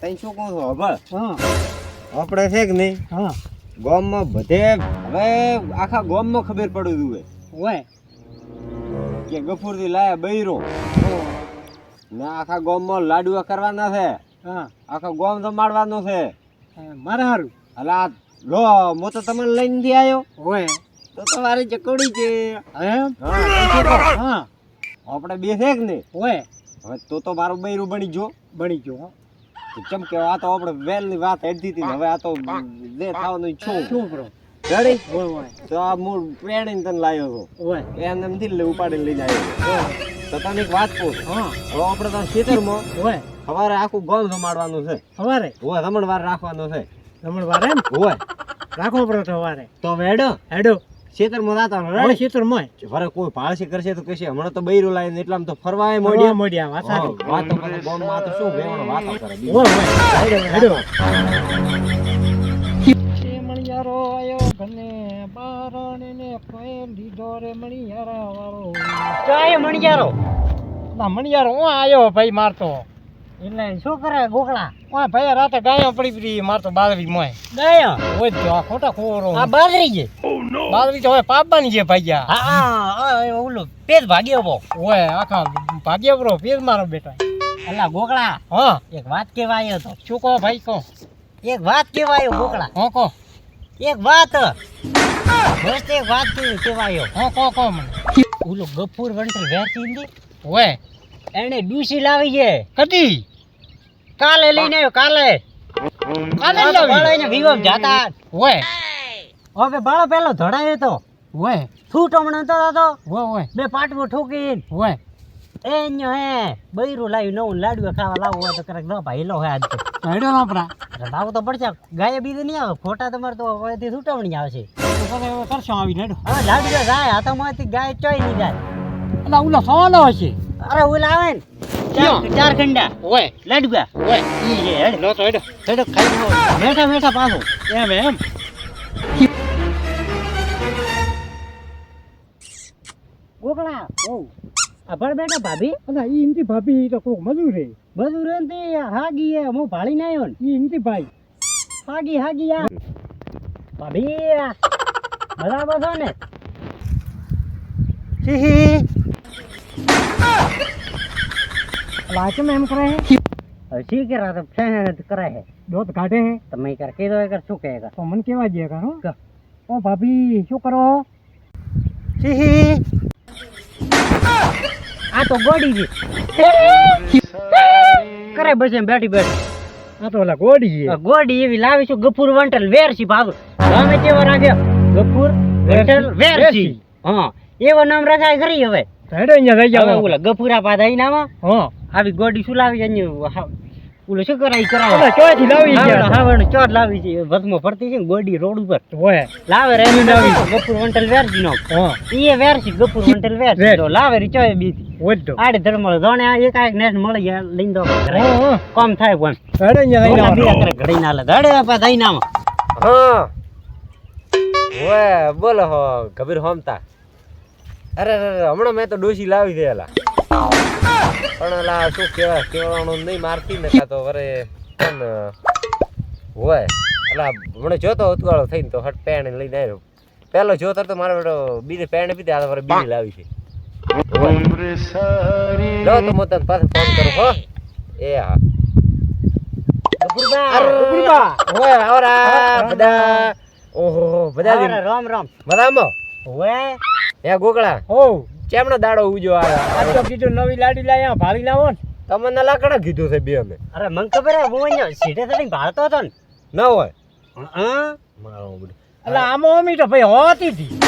તઈ શું કહું છું આપણે છે કે નહીં? હા. ગામમાં બધે હવે આખા ગામમાં ખબર પડી દઉં ઓય. કે ગફુરથી લાયા બૈરો. ને આખા ગામમાં લાડુઆ કરવાના છે. હા. આખા તો માળવાનો છે. મારે હારું. આ લો મો તો તમને લઈને દે આવ્યો ઓય. તો તમારી ચકોડી છે? હા. આપણે બે છે કે નહીં. હોય હવે તો તો મારું બૈરું બની જો બની ગયો ચમ કે આ તો આપણે વેલની વાત હેડતી હતી ને હવે આ તો જે થવાનું છું શું? કરો? રેડી તો આ મૂળ પ્રેણીને તને લાવ્યો હતો. એને એમથી લે ઉપાડી લઈને આવ્યો. તો તને એક વાત કહું. હા. હવે આપણે તો ખેતરમાં હોય સવારે આખું ગોમ જમાડવાનું છે. સવારે? હોય રમણવાર રાખવાનો છે. રમણવાર એમ? હોય રાખો પડે સવારે. તો હેડો. હેડો. ખેતરમાં હવે રેડી. ખેતર મોય ફરે કોઈ ભાળસી કરશે તો કહેશે હમણાં તો બૈરું લાવીને એટલામ તો ફરવાય મોડી મોડિયા મોડિયા વાત સારી વાતો કરે માં તો શું બેવાનો વાત કરે. ઓય હેડો હેડો. મણિયારો આયો ઘને બારણે ને કોઈ દીધો રે મણિયારા વાળો ચાય મણિયારો. ના મણિયારો હું આયો ભાઈ મારતો એટલે શું કરે ગોકળા? ઓય ભાઈ રાતે ગાયો પડી પડી માર તો બાદરી મોય ગાયો? ઓય તો આ ખોટા ખોરો આ બાદરી છે? બાદરી તો હવે પાપવાની છે ભાઈયા. હા હા ઓલો પેજ ભાગ્યો બો ઓય આખા ભાગ્યો બરો પેજ મારો બેટા અલા ગોકળા હા. એક વાત કેવાયો તો. શું કહો ભાઈ કહો. એક વાત કેવાયો ગોકળા. હો કહો. એક વાત. બસ એક વાત કેવી કેવાયો હા કહો કહો મને. ઓલો ગફૂર વંટર વેરતી હિન્દી ઓય. એને ડૂસી લાવી છે. કદી? કાલે લઈને આવ્યો કાલે. કાલે બાળો વિવમ જાતા ઓય. હવે બાળો પેલો ધડાયો તો. ઓય. છૂટો મણ તો તો ઓય ઓય. બે પાટવો ઠોકીન. ઓય. એ ન્યો હે બૈરું લાવી નવું લાડવા ખાવા લાવો હોય તો કરક ન ભાઈ લો હે આજ તો. હેડો આપણા લાવો તો પડશે ગાય બીજે નહીં આવે. ખોટા તમારે તો હવેથી છૂટવણી આવશે. કરશો આવી હેડો હવે લાડવા જાય આ તો માંથી ગાય ચોઈ નહીં જાય. એટલે ઓલો સોનો હશે. અરે ઓલા આવે ને. ચાર ચાર ખંડા. ઓય. લાડવા. ઓય. ઈ છે હેડ. લો તો હેડો. હેડો ખાઈ મેઠા મેઠા પાછો. એમ એમ. ગોકળા ઓ બેટા ભાભી. અલા ઈ ઇમતી ભાભી ઈ તો કોક મજૂર હે મજૂર તે હાગી હે હું ભાળી નાયો ને. ઈ ભાઈ. હાગી હાગી આ. ભાભી બરાબર છો ને? હી હી. લાચમ એમ કરે હે હસી કે રાત ફેંટ કરે હે દોત કાઢે હે તમે કર કે દો કર શું કહેગા તો મન કેવા જે કરો ઓ ભાભી શું કરો આ તો ગોડી છે કરે બસ એમ બેઠી બેઠી આ તો ઓલા ગોડી છે ગોડી એવી લાવી છું ગફુર વંટલ વેરસી ભાગ તમે કેવા રાખ્યો ગફુર વંટલ વેરસી હા એવો નામ રખાય ખરી હવે હેડો અહીંયા થઈ જાવ ઓલા ગફુરા પાદા નામાં હા. આવી ગોડી શું લાવી અહીંયા ઓલો શું કરાય ઓલા ચોથી લાવી છે હાવડો ચોટ લાવી છે. ભસ્મો ફરતી છે ગોડી રોડ ઉપર. ઓય. લાવે રે એનું નામ ગફુર વંટલ વેરજી નો હા. ઈએ વેરસી ગફુર વંટલ વેરસી વેર. તો લાવે રી ચોય બીજી. ઓડો આડે ધર્મળ જોણે આ એક એક નેટ મળી ગયા લઈ દો. કોમ થાય પણ. હેડે અહીંયા થઈ જાવ કરે ઘડી ના લે. ધડે આપા દઈ નામ હા. ઓય બોલો હો કબીર હોમતા. અરે અરે હમણાં મેં તો ડોસી લાવી દેલા પણ અલા શું કહેવાય કહેવાનું નહીં મારતી ને તો અરે પણ હોય એટલે હમણાં જોતો ઉતવાળો થઈને તો હટ પેણ લઈને આવ્યો પેલો જોતો તો મારે બેટો બીજે પેણ પીધે આ મારે બીજી લાવી છે લો તો હું તને પાછો ફોન કરું હો એ હા બધા ઓહો બધા રામ રામ બધા એ ગોકળા? ઓ ચેમનો દાડો ઉજો આ તો કીધું નવી લાડી લાયા ભાળી લાવો ને. તમને લાકડા કીધું છે બે અમે. અરે મને ખબર હે હું અહીંયા સીધે ચડીને ભાળતો હતો ને. ન હોય. હા મારો બધું એટલે આમો અમી તો ભાઈ હોતી હતી.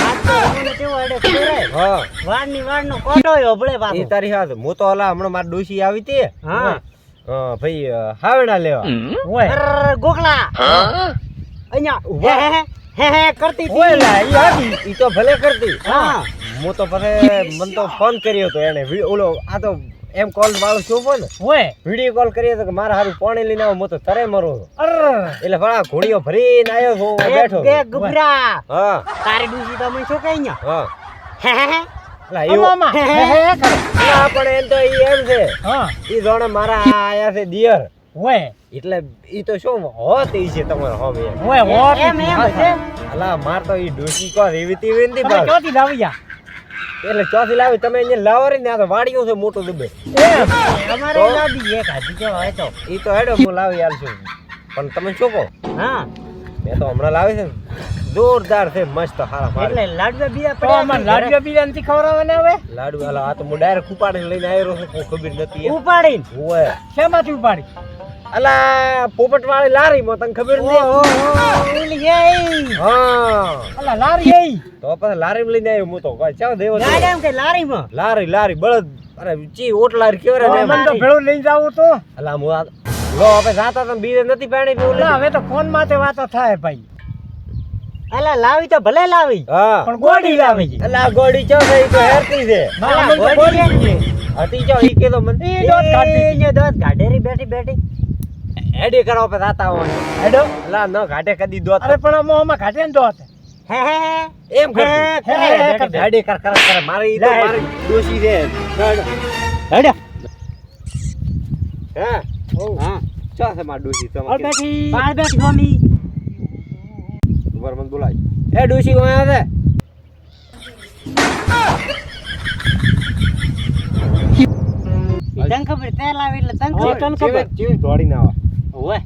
હા. વાડની વાડનો કોટો હોબળે એ ઈ તારી હાથ હું તો ઓલા હમણાં મારી ડોશી આવી હતી. હા. હા. ભાઈ હાવડા લેવા. ઓય. અરે અહીંયા ઊભા. હે હે કરતી. ઓય લા ઈ આવી ઈ તો ભલે કરતી. હા. હું તો ભલે મન તો ફોન કર્યો હતો એને ઓલો આ તો એમ કોલ વાળો શોપો ને હોય વીડિયો કોલ કર્યો તો કે મારા હારું પાણી લઈને આવો તો તરે મરો છું. અર. એટલે ભલા ઘોડીઓ ભરીને આવ્યો છું બેઠો કે ગુબરા હા. તારી ડૂસી તો મને શું કહી અહીંયા હા હે હે. હે એવું. હે હે પણ એમ તો ઈ એમ છે. હા. ઈ જોણે મારા આયા છે દિયર. ઓય. એટલે ઈ તો શું હોત ઈ છે તમારો હોમ ઓય હોત એમ એમ છે? અલા માર તો ઈ ડોસી કો રેવી તી તમે બસ ક્યાંથી લાવી જા એટલે ચોથી લાવી? તમે અહીંયા લાવો રે ને આ તો વાડિયું છે મોટું દુબે અમારે તો? એક હાજી કે હોય તો. ઈ તો હેડો હું લાવી આલશું પણ તમે શું કહો? હા. મેં તો હમણાં લાવી છે જોરદાર છે મસ્ત હારા એટલે મારે લાડવા બીજા પડ્યા અમાર લાડવા બીજા નથી ખવડાવવાના હવે? લાડુ હાલો આ તો હું ડાયરેક્ટ ઉપાડીને લઈને આવ્યો છું કોઈ ખબર નથી. ઉપાડીને? હોય શેમાંથી ઉપાડી? અલા પોપટ વાળી લારી માં તને ખબર નહીં? હા અલા લારી એઈ તો પછી લારી માં લઈને આવ્યો હું તો. કોઈ ચાલ દેવો એમ કે લારીમાં લારી લારી બળદ. અરે ચી ઓટલાર કેવરે તો ને મને તો ભેળું લઈને જાવું તો. અલા હું આ લો હવે જાતા તમે બીજે નથી પાણી પીવું ના હવે તો ફોનમાં વાતો થાય ભાઈ. અલા લાવી તો ભલે લાવી. હા. પણ ગોડી લાવી. અલા ગોડી ચો છે? ઈ તો હેરતી છે? ગોડી હતી ચો ઈ કે તો મને. ઈ દોત કાઢી એ દોત કાઢેરી બેઠી બેઠી. એડી કરવા પે જાતા હોય. હેડો. લા ન ઘાટે કદી દોત અરે પણ મો માં ઘાટે ન દોત હે હે. એમ કર હે, હે, હે, કરતી. ગાડી કર કર કર મારી ઈ તો. મારી ડોશી છે. હેડો. હે. ઓ હા. ચા છે માર ડોશી તમાર તમારે બેઠી. બાર બેઠ ગોમી ઉપર મન બોલાય. એ ડોશી કોણ આવે તને ખબર તેલ આવે એટલે તને ખબર. તને ખબર. કેવી કેવી દોડીને આવે. હવે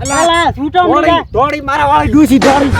અલા અલા છૂટો મીડા દોડી મારા વાળી ડોશી દોડી.